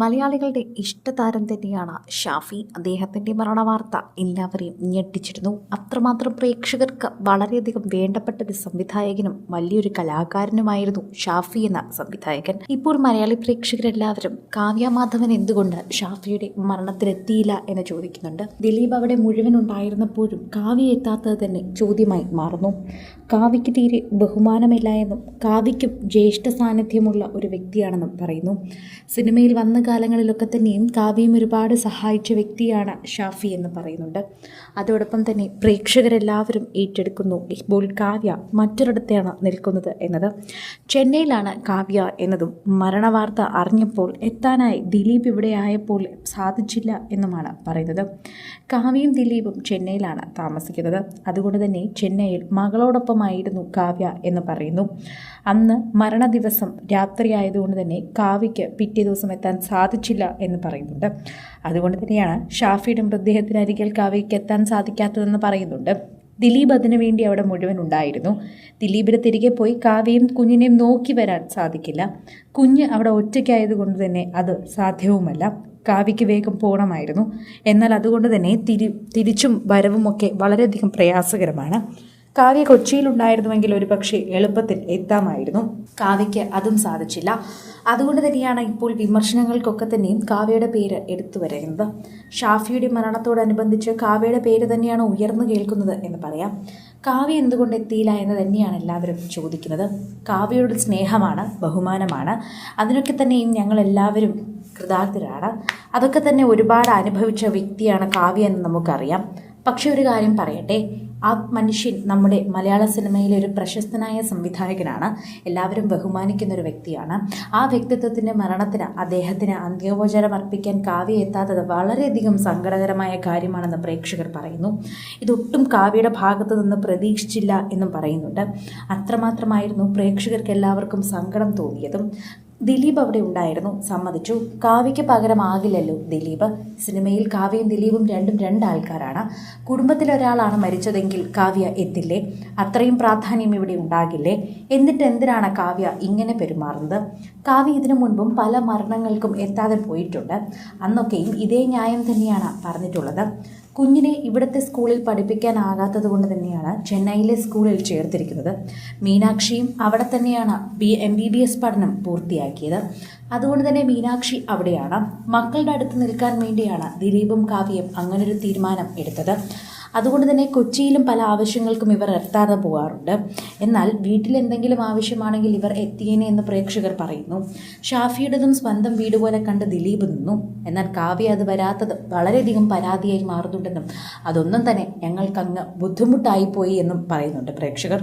മലയാളികളുടെ ഇഷ്ടതാരം തന്നെയാണ് ഷാഫി. അദ്ദേഹത്തിന്റെ മരണവാർത്ത എല്ലാവരെയും ഞെട്ടിച്ചിരുന്നു. അത്രമാത്രം പ്രേക്ഷകർക്ക് വളരെയധികം വേണ്ടപ്പെട്ട ഒരു സംവിധായകനും വലിയൊരു കലാകാരനുമായിരുന്നു ഷാഫി എന്ന സംവിധായകൻ. ഇപ്പോൾ മലയാളി പ്രേക്ഷകരെല്ലാവരും കാവ്യ മാധവൻ എന്തുകൊണ്ട് ഷാഫിയുടെ മരണത്തിലെത്തിയില്ല എന്ന് ചോദിക്കുന്നുണ്ട്. ദിലീപ് അവിടെ മുഴുവൻ ഉണ്ടായിരുന്നപ്പോഴും കാവ്യ എത്താത്തത് തന്നെ ചോദ്യമായി മാറുന്നു. കാവ്യയ്ക്ക് തീരെ ബഹുമാനമില്ല എന്നും കാവ്യയ്ക്കും ജ്യേഷ്ഠ സാന്നിധ്യമുള്ള ഒരു വ്യക്തിയാണെന്നും പറയുന്നു. സിനിമയിൽ വന്ന കാലങ്ങളിലൊക്കെ തന്നെയും കാവ്യം ഒരുപാട് സഹായിച്ച വ്യക്തിയാണ് ഷാഫി എന്ന് പറയുന്നുണ്ട്. അതോടൊപ്പം തന്നെ പ്രേക്ഷകരെല്ലാവരും ഏറ്റെടുക്കുന്നു ഇപ്പോൾ കാവ്യ മറ്റൊരിടത്തെയാണ് നിൽക്കുന്നത് എന്നത്. ചെന്നൈയിലാണ് കാവ്യ എന്നതും മരണവാർത്ത അറിഞ്ഞപ്പോൾ എത്താനായി ദിലീപ് ഇവിടെ ആയപ്പോൾ സാധിച്ചില്ല എന്നുമാണ് പറയുന്നത്. കാവ്യയും ദിലീപും ചെന്നൈയിലാണ് താമസിക്കുന്നത്. അതുകൊണ്ട് തന്നെ ചെന്നൈയിൽ മകളോടൊപ്പമായിരുന്നു കാവ്യ എന്ന് പറയുന്നു. അന്ന് മരണ ദിവസം രാത്രിയായതുകൊണ്ട് തന്നെ കാവ്യയ്ക്ക് പിറ്റേ ദിവസം എത്താൻ സാധിച്ചില്ല എന്ന് പറയുന്നുണ്ട്. അതുകൊണ്ട് തന്നെയാണ് ഷാഫിയുടെ മൃതദേഹത്തിനരികിൽ കാവ്യയ്ക്ക് എത്താൻ സാധിക്കാത്തതെന്ന് പറയുന്നുണ്ട്. ദിലീപ് അതിനു വേണ്ടി അവിടെ മുഴുവൻ ഉണ്ടായിരുന്നു. ദിലീപിന് തിരികെ പോയി കാവ്യയും കുഞ്ഞിനെയും നോക്കി വരാൻ സാധിക്കില്ല. കുഞ്ഞ് അവിടെ ഒറ്റയ്ക്കായതുകൊണ്ട് തന്നെ അത് സാധ്യവുമല്ല. കാവ്യയ്ക്ക് വേഗം പോകണമായിരുന്നു എന്നാൽ അതുകൊണ്ട് തന്നെ തിരി തിരിച്ചും വരവുമൊക്കെ വളരെയധികം പ്രയാസകരമാണ്. കാവ്യ കൊച്ചിയിലുണ്ടായിരുന്നുവെങ്കിൽ ഒരു പക്ഷേ എളുപ്പത്തിൽ എത്താമായിരുന്നു. കാവ്യയ്ക്ക് അതും സാധിച്ചില്ല. അതുകൊണ്ട് തന്നെയാണ് ഇപ്പോൾ വിമർശനങ്ങൾക്കൊക്കെ തന്നെയും കാവ്യയുടെ പേര് എടുത്തു വരുന്നത് ഷാഫിയുടെ മരണത്തോടനുബന്ധിച്ച് കാവ്യയുടെ പേര് തന്നെയാണ് ഉയർന്നു കേൾക്കുന്നത് എന്ന് പറയാം. കാവ്യ എന്തുകൊണ്ട് എത്തിയില്ല എന്ന് തന്നെയാണ് എല്ലാവരും ചോദിക്കുന്നത്. കാവ്യയുടെ സ്നേഹമാണ് ബഹുമാനമാണ്. അതിനൊക്കെ തന്നെയും ഞങ്ങൾ എല്ലാവരും കൃതാർത്ഥരാണ്. അതൊക്കെ തന്നെ ഒരുപാട് അനുഭവിച്ച വ്യക്തിയാണ് കാവ്യ എന്ന് നമുക്കറിയാം. പക്ഷേ ഒരു കാര്യം പറയട്ടെ. ആ മനുഷ്യൻ നമ്മുടെ മലയാള സിനിമയിലെ ഒരു പ്രശസ്തനായ സംവിധായകനാണ്. എല്ലാവരും ബഹുമാനിക്കുന്ന ഒരു വ്യക്തിയാണ്. ആ വ്യക്തിത്വത്തിന്റെ മരണത്തിന് അദ്ദേഹത്തിന് അന്ത്യോപചാരം അർപ്പിക്കാൻ കാവ്യ എത്താത്തത് വളരെയധികം സങ്കടകരമായ കാര്യമാണെന്ന് പ്രേക്ഷകർ പറയുന്നു. ഇതൊട്ടും കാവ്യയുടെ ഭാഗത്തു നിന്ന് പ്രതീക്ഷിച്ചില്ല എന്നും പറയുന്നുണ്ട്. അത്രമാത്രമായിരുന്നു പ്രേക്ഷകർക്ക് എല്ലാവർക്കും സങ്കടം തോന്നിയതും. ദിലീപ് അവിടെ ഉണ്ടായിരുന്നു. സമ്മതിച്ചു. കാവ്യയ്ക്ക് പകരമാകില്ലല്ലോ ദിലീപ്. സിനിമയിൽ കാവ്യയും ദിലീപും രണ്ടും രണ്ടാൾക്കാരാണ്. കുടുംബത്തിലൊരാളാണ് മരിച്ചതെങ്കിൽ കാവ്യ എത്തില്ലേ? അത്രയും പ്രാധാന്യം ഇവിടെ ഉണ്ടാകില്ലേ? എന്നിട്ട് എന്തിനാണ് കാവ്യ ഇങ്ങനെ പെരുമാറുന്നത്? കാവ്യ ഇതിനു മുൻപും പല മരണങ്ങൾക്കും എത്താതെ പോയിട്ടുണ്ട്. അന്നൊക്കെയും ഇതേ ന്യായം തന്നെയാണ് പറഞ്ഞിട്ടുള്ളത്. കുഞ്ഞിനെ ഇവിടുത്തെ സ്കൂളിൽ പഠിപ്പിക്കാനാകാത്തത് കൊണ്ട് തന്നെയാണ് ചെന്നൈയിലെ സ്കൂളിൽ ചേർത്തിരിക്കുന്നത്. മീനാക്ഷിയും അവിടെ തന്നെയാണ് B M B B S പഠനം പൂർത്തിയാക്കിയത് അതുകൊണ്ട് തന്നെ മീനാക്ഷി അവിടെയാണ്. മക്കളുടെ അടുത്ത് നിൽക്കാൻ വേണ്ടിയാണ് ദിലീപും കാവ്യയും അങ്ങനൊരു തീരുമാനം എടുത്തത്. അതുകൊണ്ട് തന്നെ കൊച്ചിയിലും പല ആവശ്യങ്ങൾക്കും ഇവർ എത്താതെ പോകാറുണ്ട്. എന്നാൽ വീട്ടിൽ എന്തെങ്കിലും ആവശ്യമാണെങ്കിൽ ഇവർ എത്തിയേനെ എന്ന് പ്രേക്ഷകർ പറയുന്നു. ഷാഫിയുടേതും സ്വന്തം വീട് പോലെ കണ്ട് ദിലീപ് നിന്നു. എന്നാൽ കാവ്യ അത് വരാത്തത് വളരെയധികം പരാതിയായി മാറുന്നുണ്ടെന്നും അതൊന്നും തന്നെ ഞങ്ങൾക്കങ്ങ് ബുദ്ധിമുട്ടായി പോയി എന്നും പറയുന്നുണ്ട് പ്രേക്ഷകർ.